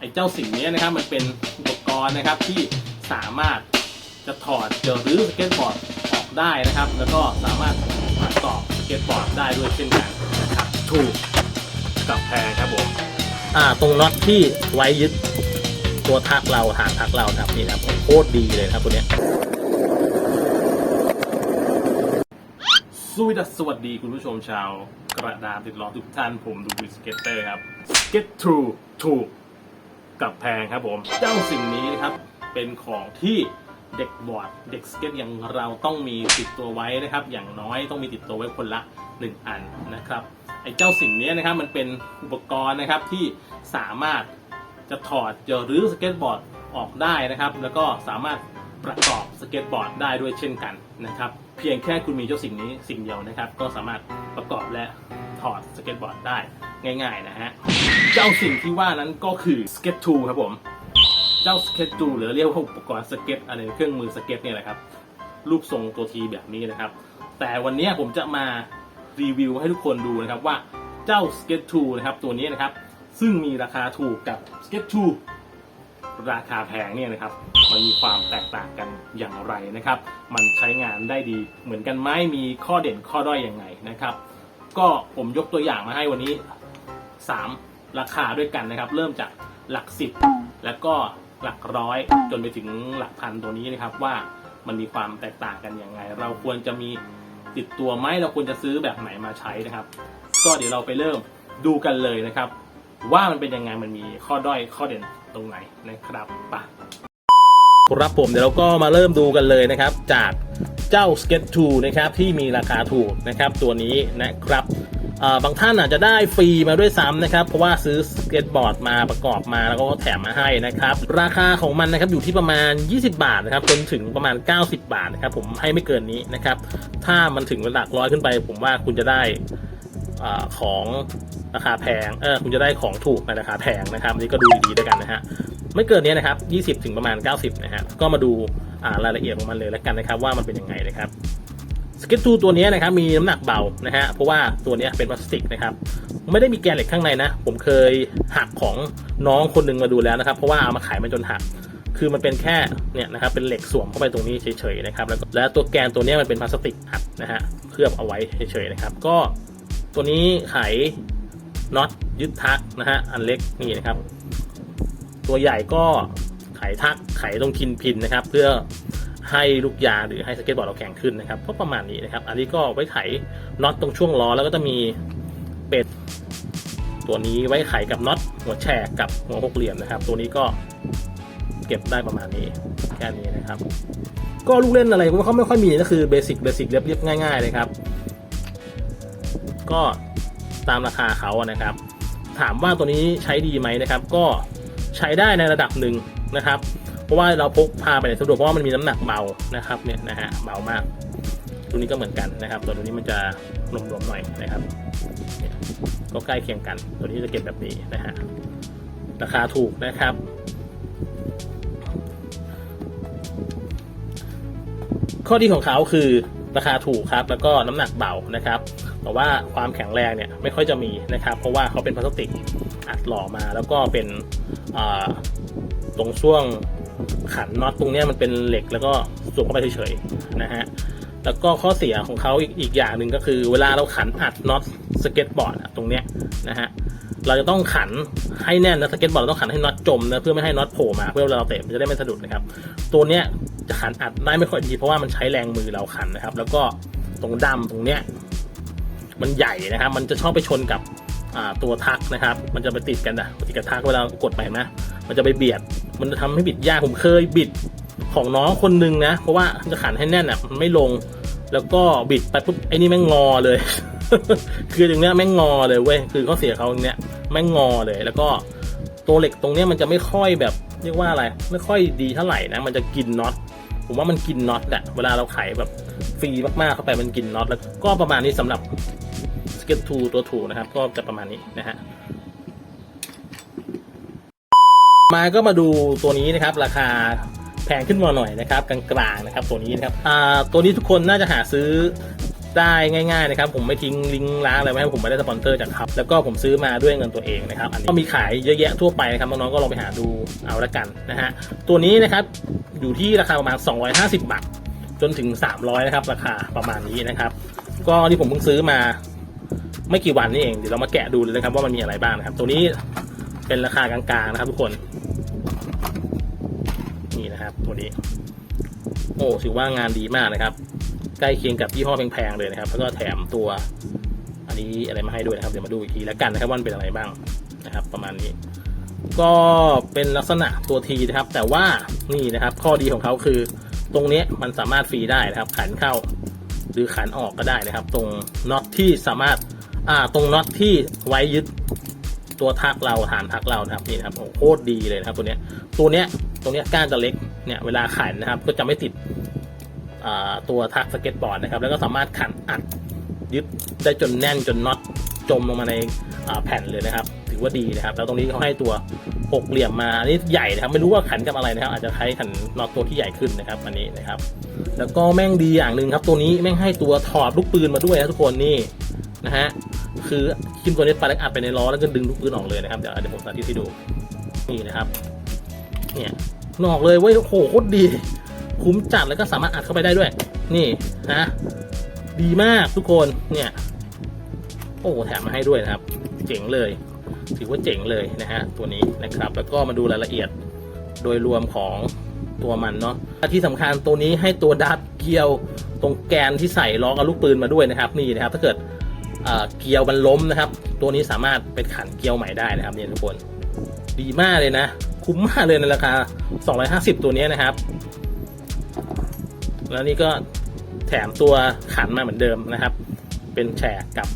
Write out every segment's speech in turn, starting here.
ไอ้เจ้าสิ่งนี้นะครับมันเป็นอุปกรณ์นะครับที่สามารถจะถอดเจอหรือสเก็ตบอร์ดออกได้นะครับ แล้วก็สามารถประกอบสเก็ตบอร์ดได้ด้วยเช่นกันนะครับถูกกับแพงครับผมอ่าตรงน็อตที่ไว้ยึดตัวทักเราฐานทักเราครับนี่นะครับโคตรดีเลยครับตัวเนี้ยสวัสดีสวัสดีคุณผู้ชมชาว กระดาษติดล้อทุกท่านผมดูบิสเกตเตอร์ครับ Get True ถูก กับแพงครับผม เจ้าสิ่งนี้นะครับเป็นของที่เด็กบอร์ดเด็กสเก็ตอย่างเราต้องมีติดตัวไว้นะครับ อย่างน้อยต้องมีติดตัวไว้คนละ 1 อันนะครับไอ้เจ้าสิ่งนี้นะครับมันเป็นอุปกรณ์นะครับที่สามารถจะถอดจอหรือสเก็ตบอร์ดออกได้นะครับ แล้วก็สามารถ ประกอบสเก็ตบอร์ดได้ด้วยเช่นกันนะครับ เพียงแค่คุณมีเจ้าสิ่งนี้สิ่งเดียวนะครับ ก็สามารถประกอบและถอดสเก็ตบอร์ดได้ง่าย ๆ นะฮะ เจ้าสิ่งที่ว่านั้นก็คือสเก็ตทูครับผม เจ้าสเก็ตทูหรือเรียกว่าอุปกรณ์สเก็ตอะไรเครื่องมือสเก็ตเนี่ยแหละครับ รูปทรงตัวทีแบบนี้นะครับ แต่วันนี้ผมจะมารีวิวให้ทุกคนดูนะครับว่าเจ้า Sketch 2นะครับตัวนี้นะครับ ซึ่งมีราคาถูกกับ Sketch 2 ราคาแพงเนี่ยนะครับมันมีความแตกต่างกันอย่างไรนะครับ มันใช้งานได้ดีเหมือนกันไหมมีข้อเด่นข้อด้อยอยังไงนะครับ ก็ผมยกตัวอย่างมาให้วันนี้ 3 ราคาด้วยกันนะครับ เริ่มจากหลักสิบแล้วก็หลักร้อยจนไปถึงหลักพันตัวนี้นะครับว่ามันมีความแตกต่างกันอยังไง เราควรจะมีติดตัวไหมเราควรจะซื้อแบบไหนมาใช้นะครับ ก็เดี๋ยวเราไปเริ่มดูกันเลยนะครับ ว่ามันเป็นยังไงมันมีข้อด้อยข้อเด่นตรงไหนนะครับไปะครับผมเดี๋ยวเราก็มาเริ่มดูกันเลยนะครับ จากเจ้า s k e t 2นะครับที่มีราคาถูกนะครับตัวนี้นะครับบางท่านอาจจะได้ฟรีมาด้วยซ้ำนะครับ เพราะว่าซื้อสเก็ตบอร์ดมาประกอบมาแล้วก็แถมมาให้นะครับ ราคาของมันนะครับอยู่ที่ประมาณ 20 บาทนะครับจนถึงประมาณ 90 บาทนะครับผมให้ไม่เกินนี้นะครับ ถ้ามันถึงหลักร้อยขึ้นไป ผมว่าคุณจะได้ อของราคาแพง เออคุณจะได้ของถูกในราคาแพงนะครับอันนี่ก็ดูดีๆด้วยกันนะฮะ ไม่เกินนี้นะครับ 20 ถึงประมาณ 90 นะฮะ ก็มาดูารายละเอียดของมันเลยแล้วกันนะครับ ว่ามันเป็นยังไงนะครับสก็ตทูตัวนี้นะครับมีน้ำหนักเบานะฮะเพราะว่าตัวนี้เป็นพลาสติกนะครับไม่ได้มีแกนเหล็กข้างในนะ ผมเคยหักของน้องคนหนึ่งมาดูแล้วนะครับ เพราะว่าเอามาขายมันจนหัก คือมันเป็นแค่เนี่ยนะครับเป็นเหล็กสวมเข้าไปตรงนี้เฉยๆนะครับแล้วและตัวแกนตัวนี้มันเป็นพลาสติกอัดนะฮะเคลือบเอาไว้เฉยๆนะครับ ก็ ตัวนี้ไขน็อตยึดทักนะฮะอันเล็กนี่นะครับ ตัวใหญ่ก็ไขทักไขตรงคินพินนะครับ เพื่อให้ลูกยาหรือให้สเก็ตบอร์ดเราแข็งขึ้นนะครับก็ประมาณนี้นะครับ อันนี้ก็ไว้ไขน็อตตรงช่วงล้อแล้วก็จะมีเป็ดตัวนี้ไว้ไขกับน็อตหัวแฉกกับหัวหกเหลี่ยมนะครับ ตัวนี้ก็เก็บได้ประมาณนี้แค่นี้นะครับ ก็ลูกเล่นอะไรก็เขาไม่ค่อยมีก็คือเบสิกเบสิกเรียบๆง่ายๆเลยครับ ก็ตามราคาเขานะครับ ถามว่าตัวนี้ใช้ดีไหมนะครับ ก็ใช้ได้ในระดับหนึ่งนะครับ เพราะว่าเราพกพาไปไหนสะดวกเพราะว่ามันมีน้ำหนักเบานะครับเนี่ยนะฮะเบามาก ตัวนี้ก็เหมือนกันนะครับตัวนี้มันจะหลวมๆหน่อยนะครับก็ใกล้เคียงกัน ตัวนี้จะเก็บแบบนี้นะฮะราคาถูกนะครับข้อดีของเขาคือราคาถูกครับ แล้วก็น้ำหนักเบานะครับ แต่ว่าความแข็งแรงเนี่ยไม่ค่อยจะมีนะครับ เพราะว่าเขาเป็นพลาสติกอัดหล่อมาแล้วก็เป็นตรงช่วงขันน็อตตรงเนี้ยมันเป็นเหล็กแล้วก็สูงเข้าไปเฉยๆนะฮะแล้วก็ข้อเสียของเขาอีกอีกอย่างหนึ่งก็คือ เวลาเราขันอัดน็อตสเก็ตบอร์ดตรงเนี้ยนะฮะเราจะต้องขันให้แน่นนะสเก็ตบอร์ดเราต้องขันให้น็อตจมนะเพื่อไม่ให้น็อตโผล่มาเพื่อเวลาเราเตะมันจะได้ไม่สะดุดนะครับ ตัวเนี้ยจะขันอัดได้ไม่ค่อยดีเพราะว่ามันใช้แรงมือเราขันนะครับ แล้วก็ตรงดำตรงเนี้ย มันใหญ่นะครับ มันจะชอบไปชนกับตัวทักนะครับ มันจะไปติดกันนะติดกับทักเวลากดไปนะ มันจะไปเบียด มันจะทำให้บิดยากผมเคยบิดของน้องคนนึงนะ เพราะว่าจะขันให้แน่นอะมันไม่ลง แล้วก็บิดไปปุ๊บไอ้นี่แม่งงอเลย คือตรงเนี้ยแม่งงอเลยเว้ย คือข้อเสียเขาเนี้ยแม่งงอเลย แล้วก็ตัวเหล็กตรงเนี้ยมันจะไม่ค่อยแบบเรียกว่าอะไร ไม่ค่อยดีเท่าไหร่นะ มันจะกินน็อต ผมว่ามันกินน็อตแหละ เวลาเราไขแบบฟรีมากๆเข้าไปมันกินน็อต แล้วก็ประมาณนี้สำหรับ สเก็ตทูตัวถูนะครับ ก็จะประมาณนี้นะฮะมาก็มาดูตัวนี้นะครับ ราคาแพงขึ้นมาหน่อยนะครับ กลางๆนะครับ ตัวนี้นะครับอ่าตัวนี้ทุกคนน่าจะหาซื้อได้ง่ายๆนะครับ ผมไม่ทิ้งลิงก์ร้านอะไรไว้ให้ผมไม่ได้สปอนเซอร์จากครับแล้วก็ผมซื้อมาด้วยเงินตัวเองนะครับ อันนี้ก็มีขายเยอะแยะทั่วไปนะครับน้องๆก็ลองไปหาดูเอาละกันนะฮะตัวนี้นะครับอยู่ที่ราคาประมาณ 250 บาทจนถึง 300 นะครับ ราคาประมาณนี้นะครับ ก็ที่ผมเพิ่งซื้อมา ไม่กี่วันนี่เองเดี๋ยวเรามาแกะดูเลยนะครับ ว่ามันมีอะไรบ้างนะครับ ตัวนี้เป็นราคากลางๆนะครับ ทุกคนนี่นะครับ ตัวนี้ โอ้ถือว่างานดีมากนะครับ ใกล้เคียงกับยี่ห้อแพงๆเลยนะครับ แล้วก็แถมตัว อันนี้อะไรมาให้ด้วยนะครับเดี๋ยวมาดูอีกทีแล้วกันนะครับว่ามันเป็นอะไรบ้างนะครับ ประมาณนี้ก็เป็นลักษณะตัวทีนะครับ แต่ว่านี่นะครับ ข้อดีของเขาคือ ตรงนี้มันสามารถฟรีได้นะครับ ขันเข้า หรือขันออกก็ได้นะครับ ตรงน็อตที่สามารถ อ่า ตรงน็อตที่ไว้ยึดตัวทักเราฐานทักเรานะครับนี่นะครับโอ้โหโคตรดีเลยนะครับตัวเนี้ยตัวเนี้ยตรงเนี้ยก้านจะเล็กเนี่ยเวลาขันนะครับ ก็จะไม่ติดตัวทักสเก็ตบอร์ดนะครับ แล้วก็สามารถขันอัดยึดได้จนแน่นจนน็อตจมลงมาในาแผ่นเลยนะครับ ถือว่าดีนะครับ แล้วตรงนี้เขาให้ตัวหกเหลี่ยมมาอันนี้ใหญ่นะครับ ไม่รู้ว่าขันกับอะไรนะครับ อาจจะใช้ขันน็อตตัวที่ใหญ่ขึ้นนะครับ อันนี้นะครับ แล้วก็แม่งดีอย่างหนึ่งครับ ตัวนี้แม่งให้ตัวถอดลูกปืนมาด้วยนะทุกคนนี่ นะฮะคือคิมตัวนี้ปาเล็กอัดไปในล้อแล้วก็ดึงลูกปืนออกเลยนะครับเดี๋ยวเดี๋ยวผมสาธิตให้ดูนี่นะครับเนี่ยนออกเลยเว้ยโอ้โหโคตรดี คุ้มจัดแล้วก็สามารถอัดเข้าไปได้ด้วย นี่นะดีมากทุกคนเนี่ยโอ้โหแถมมาให้ด้วยนะครับ เจ๋งเลย ถือว่าเจ๋งเลยนะฮะตัวนี้นะครับ แล้วก็มาดูรายละเอียดโดยรวมของตัวมันเนาะที่สำคัญตัวนี้ให้ตัวดัดเกลียวตรงแกนที่ใส่ล้อกับลูกปืนมาด้วยนะครับ นี่นะครับ ถ้าเกิด เกลียวมันล้มนะครับ ตัวนี้สามารถเป็นขันเกลียวใหม่ได้นะครับเนี่ยทุกคน ดีมากเลยนะ คุ้มมากเลยในราคา 250 ตัวนี้นะครับ แล้วนี่ก็แถมตัวขันมาเหมือนเดิมนะครับ เป็นแฉกกับ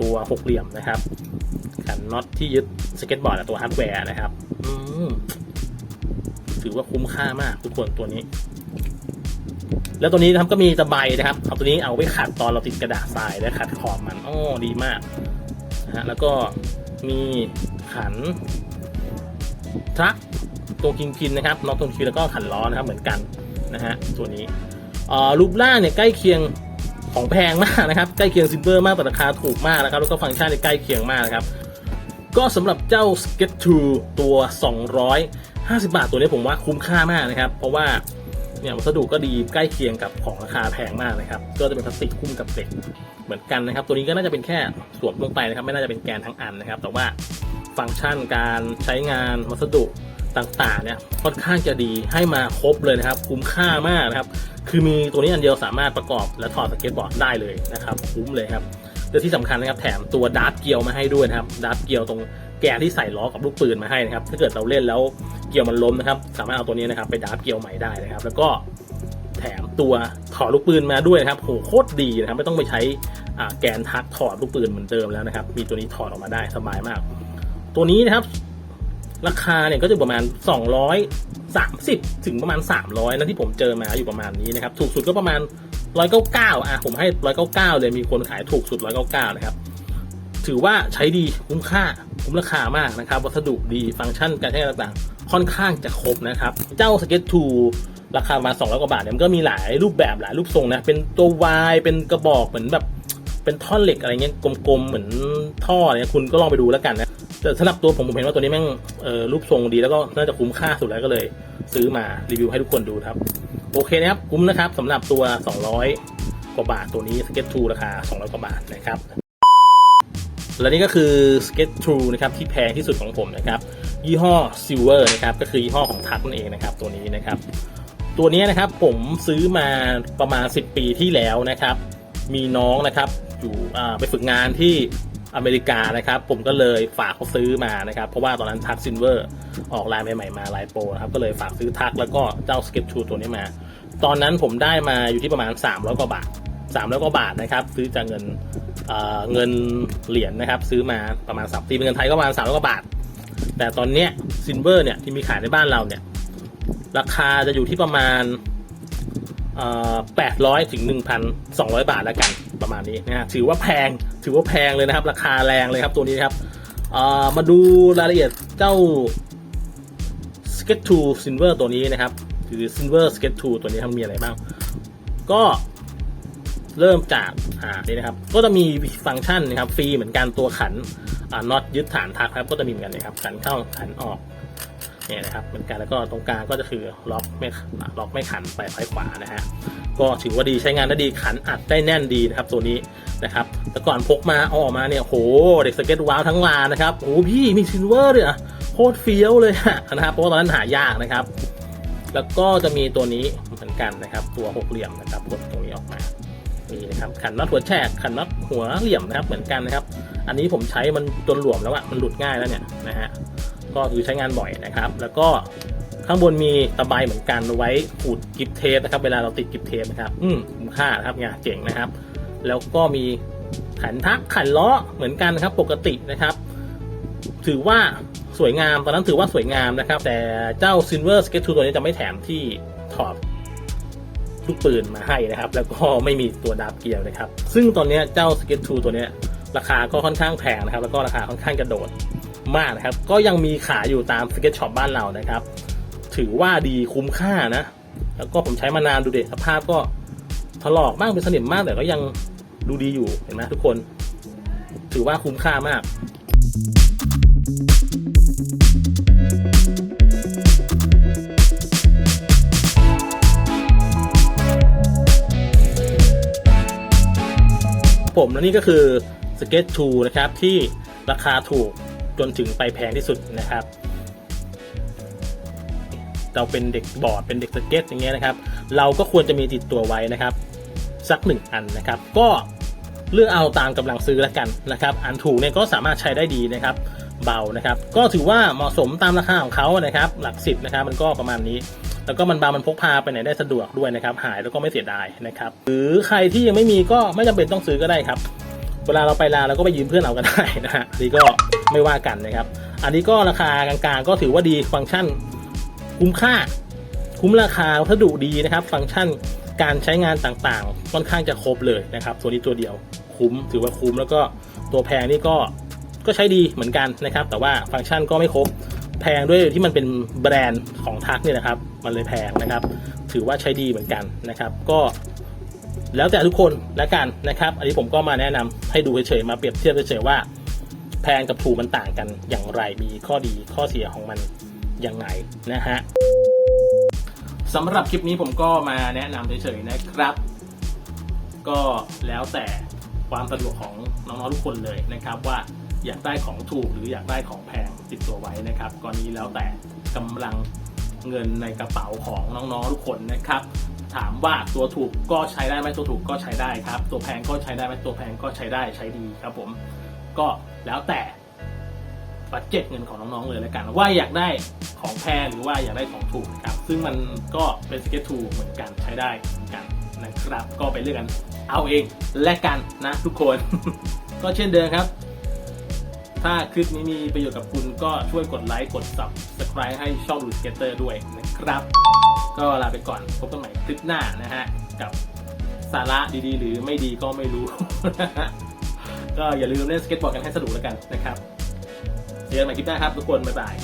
ตัวหกเหลี่ยมนะครับ ขันน็อตที่ยึดสเก็ตบอร์ดตัวฮาร์ดแวร์นะครับถือว่าคุ้มค่ามากทุกคนตัวนี้ แล้วตัวนี้นะครับก็มีตะไบนะครับเอาตัวนี้เอาไว้ขัดตอนเราติดกระดาษทรายและขัดขอบมันอ๋อดีมากนะฮะแล้วก็มีขันทรัคตัวคิงพินนะครับน็อตตรงคิวแล้วก็ขันล้อนะครับเหมือนกันนะฮะตัวนี้รูปร่างเนี่ยใกล้เคียงของแพงมากนะครับใกล้เคียงซิลเวอร์มากแต่ราคาถูกมากนะครับแล้วก็ฟังก์ชันใกล้เคียงมากนะครับก็สำหรับเจ้า s k e t 2ตัว 250 บาทตัวนี้ผมว่าคุ้มค่ามากนะครับ เพราะว่า เนี่ยวัสดุก็ดีใกล้เคียงกับของราคาแพงมากนะครับ ก็จะเป็นพลาสติกคุ้มกับเหล็กเหมือนกันนะครับ ตัวนี้ก็น่าจะเป็นแค่สวมลงไปนะครับ ไม่น่าจะเป็นแกนทั้งอันนะครับ แต่ว่าฟังก์ชันการใช้งานวัสดุต่างๆเนี่ยค่อนข้างจะดีให้มาครบเลยนะครับ คุ้มค่ามากนะครับ คือมีตัวนี้อันเดียวสามารถประกอบและถอดสเก็ตบอร์ดได้เลยนะครับ คุ้มเลยครับและที่สำคัญนะครับแถมตัวดาร์ตเกียวมาให้ด้วยนะครับดาร์ตเกียวตรง แกนที่ใส่ล้อกับลูกปืนมาให้นะครับ ถ้าเกิดเราเล่นแล้วเกียวมันล้มนะครับ สามารถเอาตัวนี้นะครับไปดาร์ตเกียวใหม่ได้นะครับ แล้วก็แถมตัวถอดลูกปืนมาด้วยนะครับโหโคตรดีนะครับ ไม่ต้องไปใช้แกนทักถอดลูกปืนเหมือนเดิมแล้วนะครับ มีตัวนี้ถอดออกมาได้สบายมาก ตัวนี้นะครับ ราคาเนี่ยก็จะประมาณ 230 ถึงประมาณ 300นะที่ผมเจอมาอยู่ประมาณนี้นะครับ ถูกสุดก็ประมาณ 199อะผมให้ 199 เลยมีคนขายถูกสุด 199 นะครับ ถือว่าใช้ดีคุ้มค่าคุ้มราคามากนะครับ วัสดุดีฟังก์ชันการใช้งานต่างๆ ค่อนข้างจะครบนะครับ เจ้า Sketch 2ราคาประมาณ200กว่าบาทเนี่ยมันก็มีหลายรูปแบบหลายรูปทรงนะ เป็นตัววายเป็นกระบอกเหมือนแบบเป็นท่อนเหล็กอะไรเงี้ยกลมๆเหมือนท่ออะไรเงี้ยคุณก็ลองไปดูแล้วกันนะแต่สำหรับตัวผมผมเห็นว่าตัวนี้แม่งรูปทรงดีแล้วก็น่าจะคุ้มค่าสุดแล้วก็เลย ซื้อมารีวิวให้ทุกคนดูครับ โอเคนะครับคุ้มนะครับสำหรับตัว 200 กว่าบาทตัวนี้ Sketch 2ราคา 200 กว่าบาทนะครับ และนี่ก็คือ Sketch 2นะครับที่แพงที่สุดของผมนะครับ ยี่ห้อ Silver นะครับก็คือยี่ห้อของทักนั่นเองนะครับ ตัวนี้นะครับ ตัวนี้นะครับผมซื้อมาประมาณ 10 ปีที่แล้วนะครับ มีน้องนะครับอยู่ไปฝึกงานที่อเมริกานะครับ ผมก็เลยฝากเขาซื้อมานะครับ เพราะว่าตอนนั้นทักซินเวอร์ออกลายใหม่ๆมาลายโปรนะครับ ก็เลยฝากซื้อทักแล้วก็เจ้าสเก็ตชูตัวนี้มา ตอนนั้นผมได้มาอยู่ที่ประมาณ 300 กว่าบาท 300กว่าบาทนะครับ ซื้อจากเงินเเงินเหรียญนะครับ ซื้อมาประมาณ3ตีเป็นเงินไทยก็ประมาณ300กว่าบาท แต่ตอนเนี้ยซินเวอร์เนี่ยที่มีขายในบ้านเราเนี่ย ราคาจะอยู่ที่ประมาณแปดร้อยถึงหนึ่งพันสองร้อยบาทแล้วกันประมาณนี้นะฮะถือว่าแพงถือว่าแพงเลยนะครับ ราคาแรงเลยครับตัวนี้นครับมาดูรายละเอียดเจ้า Sketch 2 Silver ตัวนี้นะครับหรือ Silver Sketch 2ตัวนี้ทำมีอะไรบ้าง ก็ เริ่มจากอ่านี่นะครับ ก็จะมีฟังก์ชันนะครับฟรีเหมือนกันตัวขันอ่าน็อตยึดฐานทักครับก็จะมีเหมือนกันนะครับขันเข้าขันออกเนี่ยนะครับเหมือนกันแล้วก็ตรงกลางก็จะคือล็อกไม่ล็อกไม่ขันไปซ้ายขวานะฮะก็ถือว่าดีใช้งานได้ดีขันอัดได้แน่นดีนะครับตัวนี้นะครับ แต่ก่อนพกมาเอาออกมาเนี่ยโหเด็กสเก็ตว้าวทั้งลานนะครับโอ้พี่มีซิลเวอร์ด้วยอะโคตรเฟี้ยวเลยนะครับเพราะว่าตอนนั้นหายากนะครับ แล้วก็จะมีตัวนี้เหมือนกันนะครับ ตัวหกเหลี่ยมนะครับกดตรงนี้ออกมา นี่นะครับขันน็อตหัวแฉกขันน็อตหัวเหลี่ยมนะครับเหมือนกันนะครับ อันนี้ผมใช้มันจนหลวมแล้วอะมันหลุดง่ายแล้วเนี่ยนะฮะก็คือใช้งานบ่อยนะครับ แล้วก็ข้างบนมีตะไบเหมือนกันไว้ขูดกิฟเทปนะครับ เวลาเราติดกิฟเทปนะครับ อืมคุ้มค่านะครับงานเจ๋งนะครับ แล้วก็มีขันทักขันล้อเหมือนกันครับ ปกตินะครับ ถือว่าสวยงามตอนนั้นถือว่าสวยงามนะครับ แต่เจ้า Silver Skate 2ตัวนี้จะไม่แถมที่ถอด ลูกปืนมาให้นะครับ แล้วก็ไม่มีตัวดาบเกียร์นะครับ ซึ่งตอนนี้เจ้า Skate 2ตัวนี้ราคาก็ค่อนข้างแพงนะครับ แล้วก็ราคาค่อนข้างกระโดดมากนะครับ ก็ยังมีขายอยู่ตาม Skate Shop บ้านเรานะครับ ถือว่าดีคุ้มค่านะ แล้วก็ผมใช้มานานดูเด็สภาพก็ถลอกบ้างเป็นสนิมมากแต่ก็ยังดูดีอยู่เห็นไหมทุกคน ถือว่าคุ้มค่ามาก ผมและนี่ก็คือสเก็ตทูนะครับ ที่ราคาถูกจนถึงไปแพงที่สุดนะครับ เราเป็นเด็กบอร์ดเป็นเด็กสเก็ตอย่างเงี้ยนะครับ เราก็ควรจะมีติดตัวไว้นะครับ สักหนึ่งอันนะครับ ก็เลือกเอาตามกำลังซื้อแล้วกันนะครับ อันถูกเนี่ยก็สามารถใช้ได้ดีนะครับ เบานะครับ ก็ถือว่าเหมาะสมตามราคาของเขานะครับ หลักสิบนะครับ มันก็ประมาณนี้ แล้วก็มันเบามันพกพาไปไหนได้สะดวกด้วยนะครับ หายแล้วก็ไม่เสียดายนะครับ หรือใครที่ยังไม่มีก็ไม่จำเป็นต้องซื้อก็ได้ครับ เวลาเราไปลาเราก็ไปยืมเพื่อนเอาก็ได้นะฮะอันนี้ก็ไม่ว่ากันนะครับ อันนี้ก็ราคากลางๆ ก็ถือว่าดีฟังก์ชันคุ้มค่า คุ้มราคาวัสดุดีนะครับ ฟังก์ชันการใช้งานต่างๆ ค่อนข้างจะครบเลยนะครับ ตัวนี้ตัวเดียวคุ้มถือว่าคุ้มแล้วก็ตัวแพงนี่ก็ก็ใช้ดีเหมือนกันนะครับ แต่ว่าฟังก์ชันก็ไม่ครบ แพงด้วยที่มันเป็นแบรนด์ของทักเนี่ยนะครับ มันเลยแพงนะครับ ถือว่าใช้ดีเหมือนกันนะครับ ก็แล้วแต่ทุกคนแล้วกันนะครับ อันนี้ผมก็มาแนะนำให้ดูเฉยๆมาเปรียบเทียบเฉยๆว่า แพงกับถูกมันต่างกันอย่างไรมีข้อดีข้อเสียของมันยังไงนะฮะสำหรับคลิปนี้ผมก็มาแนะนำเฉยๆนะครับ ก็แล้วแต่ความสะดวกของน้องๆทุกคนเลยนะครับ ว่าอยากได้ของถูกหรืออยากได้ของแพง ติดตัวไว้นะครับกรณีแล้วแต่กำลังเงินในกระเป๋าของน้องๆทุกคนนะครับ ถามว่าตัวถูกก็ใช้ได้ไหมตัวถูกก็ใช้ได้ครับ ตัวแพงก็ใช้ได้ไหมตัวแพงก็ใช้ได้ใช้ดีครับผมก็แล้วแต่บัตเจ็ตเงินของน้องๆเลยแล้วกัน ว่าอยากได้ของแพงหรือว่าอยากได้ของถูกนะครับ ซึ่งมันก็เป็นสเก็ตทูเหมือนกันใช้ได้เหมือนกันนะครับ ก็ไปเลือกกันเอาเองและกันนะทุกคน ก็เช่นเดิมครับ ถ้าคลิปนี้มีประโยชน์กับคุณก็ช่วยกดไลค์กด subscribe ให้ช่องลูสเกเตอร์ด้วยนะครับ ก็ลาไปก่อนพบกันใหม่คลิปหน้านะฮะ กับสาระดีๆ หรือไม่ดีก็ไม่รู้ ก็อย่าลืมเล่นสเก็ตบอร์ดกันให้สนุกแล้วกันนะครับเจอกันใหม่คลิปหน้าครับทุกคนบ๊ายบาย